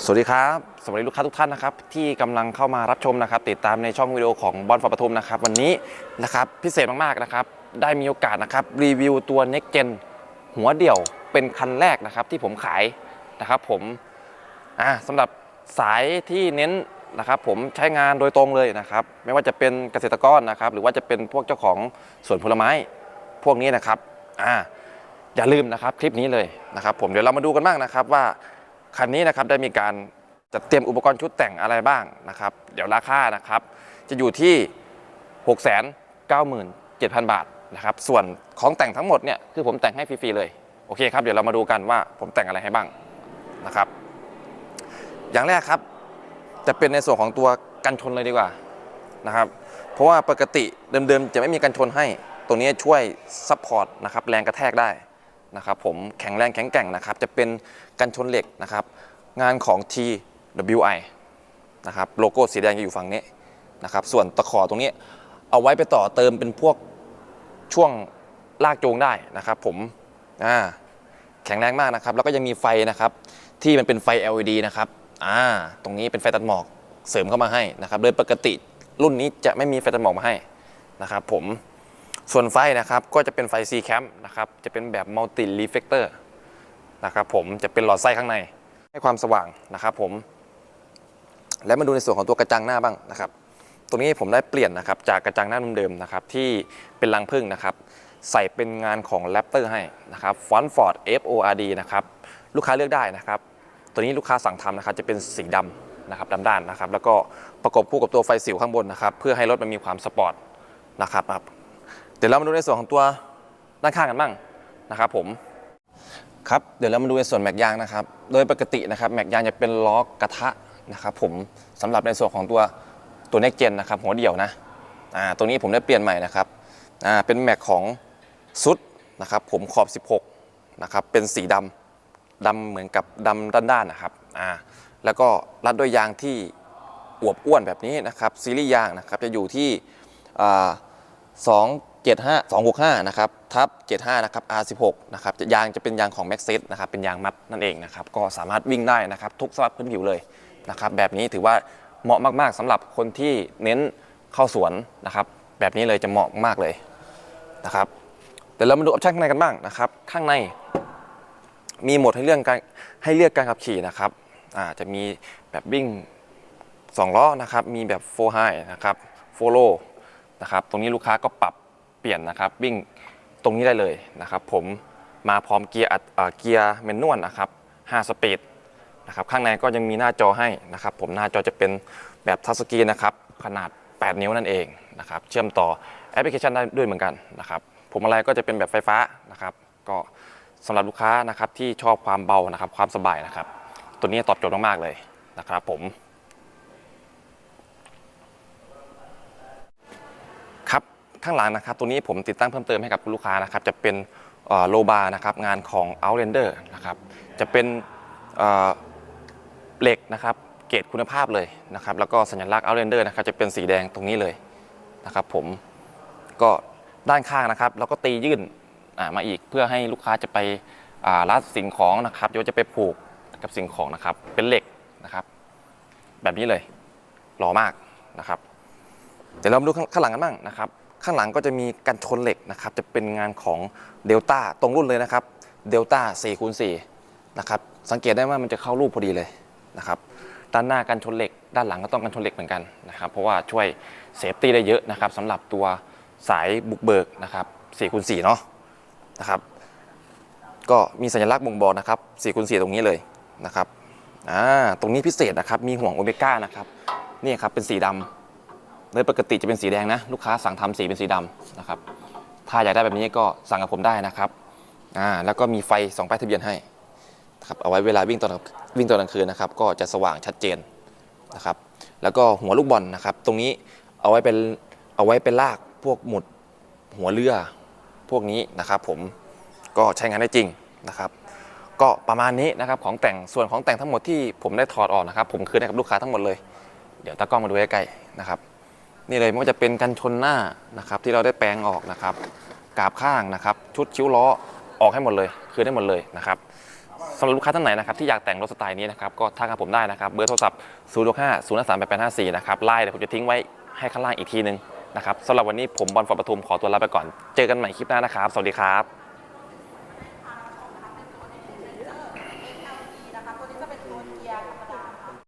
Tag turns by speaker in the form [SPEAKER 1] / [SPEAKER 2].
[SPEAKER 1] สวัสดีครับ สวัสดีลูกค้าทุกท่านนะครับที่กำลังเข้ามารับชมนะครับ ติดตามในช่องวิดีโอของบอลฟอร์ปทุมนะครับ วันนี้นะครับพิเศษมากๆนะครับ ได้มีโอกาสนะครับรีวิวตัว Next Gen หัวเดี่ยวเป็นคันแรกนะครับที่ผมขายนะครับผมอ่าสำหรับสายที่เน้นนะครับผมใช้งานโดยตรงเลยนะครับ ไม่ว่าจะเป็นเกษตรกรนะครับ หรือว่าจะเป็นพวกเจ้าของสวนผลไม้พวกนี้นะครับอ่าอย่าลืมนะครับคลิปนี้เลยนะครับ ผมเดี๋ยวเรามาดูกันบ้างนะครับว่า คันนี้นะครับได้มีการจัดเตรียมอุปกรณ์ชุดแต่งอะไรบ้างนะครับ เดี๋ยวราคานะครับ จะอยู่ที่ 6 9 7 0 0 0 บาทนะครับ ส่วนของแต่งทั้งหมดเนี่ยคือผมแต่งให้ฟรีๆเลย โอเคครับ เดี๋ยวเรามาดูกันว่าผมแต่งอะไรให้บ้างนะครับ อย่างแรกครับ จะเป็นในส่วนของตัวกันชนเลยดีกว่านะครับ เพราะว่าปกติเดิมๆจะไม่มีกันชนให้ตัวนี้ช่วยซัพพอร์ตนะครับแรงกระแทกได้ นะครับผมแข็งแรงแข็งแกร่งนะครับจะเป็นกันชนเหล็กนะครับงานของ TWI นะครับโลโก้สีแดงจะอยู่ฝั่งนี้นะครับส่วนตะขอตรงนี้เอาไว้ไปต่อเติมเป็นพวกช่วงลากจูงได้นะครับผมอ่าแข็งแรงมากนะครับแล้วก็ยังมีไฟนะครับที่มันเป็นไฟ LED นะครับอ่าตรงนี้เป็นไฟตัดหมอกเสริมเข้ามาให้นะครับโดยปกติรุ่นนี้จะไม่มีไฟตัดหมอกมาให้นะครับผม ส่วนไฟนะครับก็จะเป็นไฟ C cam นะครับจะเป็นแบบ multi reflector นะครับผมจะเป็นหลอดไส้ข้างในให้ความสว่างนะครับผม แล้วมาดูในส่วนของตัวกระจังหน้าบ้างนะครับ ตรงนี้ผมได้เปลี่ยนนะครับจากกระจังหน้าเดิมๆนะครับที่เป็นรังผึ้งนะครับใส่เป็นงานของ Raptor ให้นะครับฟอนฟอร์ด FORD นะครับลูกค้าเลือกได้นะครับ ตัวนี้ลูกค้าสั่งทำนะครับจะเป็นสีดำนะครับดำด้านนะครับ แล้วก็ประกบคู่กับตัวไฟสิวข้างบนนะครับ เพื่อให้รถมันมีความสปอร์ตนะครับ ดี๋ยวเรามาดูในส่วนของตัวด้านข้างกันบ้างนะครับผมครับเดี๋ยวเรามาดูในส่วนแม็กยางนะครับโดยปกตินะครับแม็กยางจะเป็นล้อกระทะนะครับผมสำหรับในส่วนของตัวตัวเน็กเจนนะครับหัวเดี่ยวนะอ่าตัวนี้ผมได้เปลี่ยนใหม่นะครับอ่าเป็นแม็กของซุดนะครับผมขอบ 16นะครับเป็นสีดำดำเหมือนกับดำด้านๆนะครับอ่าแล้วก็รัดด้วยยางที่อวบอ้วนแบบนี้นะครับซีรีส์ยางนะครับจะอยู่ที่อ่า 75 265นะครับทับ75นะครับ R16 นะครับยางจะเป็นยางของ m a x ซนะครับเป็นยางมัดนั่นเองนะครับก็สามารถวิ่งได้นะครับทุกสภาพพื้นผิวเลยนะครับแบบนี้ถือว่าเหมาะมากๆสำหรับคนที่เน้นเข้าสวนนะครับแบบนี้เลยจะเหมาะมากเลยนะครับเดี๋ยวเรามาดูออปชั่นข้างในกันบ้างนะครับข้างใน มีโหมดให้เลือกการให้เลือกการขับขี่นะครับอ่าจะมีแบบวิ่ง2ล้อนะครับมีแบบโฟไฮนะครับโฟโลนะครับตรงนี้ลูกค้าก็ปรับ เปลี่ยนนะครับ วิ่งตรงนี้ได้เลยนะครับ ผมมาพร้อมเกียร์เอ่อเกียร์แมนนวลนะครับ5สปีดนะครับข้างในก็ยังมีหน้าจอให้นะครับ ผมหน้าจอจะเป็นแบบทัชสกรีนนะครับ ขนาด 8 นิ้วนั่นเองนะครับ เชื่อมต่อแอปพลิเคชันได้ด้วยเหมือนกันนะครับผมอะไรก็จะเป็นแบบไฟฟ้านะครับ ก็สำหรับลูกค้านะครับที่ชอบความเบานะครับ ความสบายนะครับ ตัวนี้ตอบโจทย์มากๆเลยนะครับผม ครับ ข้างหลังนะครับตัวนี้ผมติดตั้งเพิ่มเติมให้กับคุณลูกค้านะครับจะเป็นโลบานะครับงานของ Outlander นะครับจะเป็นเหล็กนะครับเกรดคุณภาพเลยนะครับแล้วก็สัญลักษณ์ Outlander นะครับจะเป็นสีแดงตรงนี้เลยนะครับผมก็ด้านข้างนะครับเราก็ตียื่นมาอีกเพื่อให้ลูกค้าจะไปรัดสิ่งของนะครับหรือว่าจะไปผูกกับสิ่งของนะครับเป็นเหล็กนะครับ แบบนี้เลยหล่อมากนะครับเดี๋ยวเรามาดูข้างหลังกันบ้างนะครับ ข้างหลังก็จะมีกันชนเหล็กนะครับจะเป็นงานของเดลต้าตรงรุ่นเลยนะครับเดลต้า4คูณ4นะครับสังเกตได้ว่ามันจะเข้ารูปพอดีเลยนะครับด้านหน้ากันชนเหล็ก ด้านหลังก็ต้องกันชนเหล็กเหมือนกันนะครับเพราะว่าช่วยเซฟตี้ได้เยอะนะครับสำหรับตัวสายบุกเบิกนะครับ4คูณ4เนาะนะครับก็มีสัญลักษณ์บ่งบอกนะครับ4คูณ4ตรงนี้เลยนะครับอ่าตรงนี้พิเศษนะครับมีห่วงโอเมก้านะครับนี่ครับเป็นสีดำ โดยปกติจะเป็นสีแดงนะ ลูกค้าสั่งทำสีเป็นสีดำนะครับ ถ้าอยากได้แบบนี้ก็สั่งกับผมได้นะครับอ่าแล้วก็มีไฟสองป้ายทะเบียนให้นะครับเอาไว้เวลาวิ่งตอนวิ่งตอนกลางคืนนะครับ ก็จะสว่างชัดเจนนะครับ แล้วก็หัวลูกบอลนะครับ ตรงนี้เอาไว้เป็นเอาไว้เป็นลากพวกหมุดหัวเรือพวกนี้นะครับ ผมก็ใช้งานได้จริงนะครับ ก็ประมาณนี้นะครับของแต่งส่วนของแต่งทั้งหมดที่ผมได้ถอดออกนะครับ ผมคืนให้กับลูกค้าทั้งหมดเลย เดี๋ยวตากล้องมาดูใกล้ๆนะครับ นี่เลยไม่ว่าจะเป็นกันชนหน้านะครับ ที่เราได้แปลงออกนะครับกาบข้างนะครับ ชุดคิ้วล้อออกให้หมดเลย คือได้หมดเลยนะครับสำหรับลูกค้าท่านไหนนะครับที่อยากแต่งรถสไตล์นี้นะครับก็ทักหาผมได้นะครับเบอร์โทรศัพท์ 0 6 5 0 3 8 8 5 4 นะครับไล่เดี๋ยวผมจะทิ้งไว้ให้ข้างล่างอีกทีนึงนะครับสำหรับวันนี้ผมบอลฟอร์ดปทุมขอตัวลาไปก่อน เจอกันใหม่คลิปหน้านะครับ สวัสดีครับ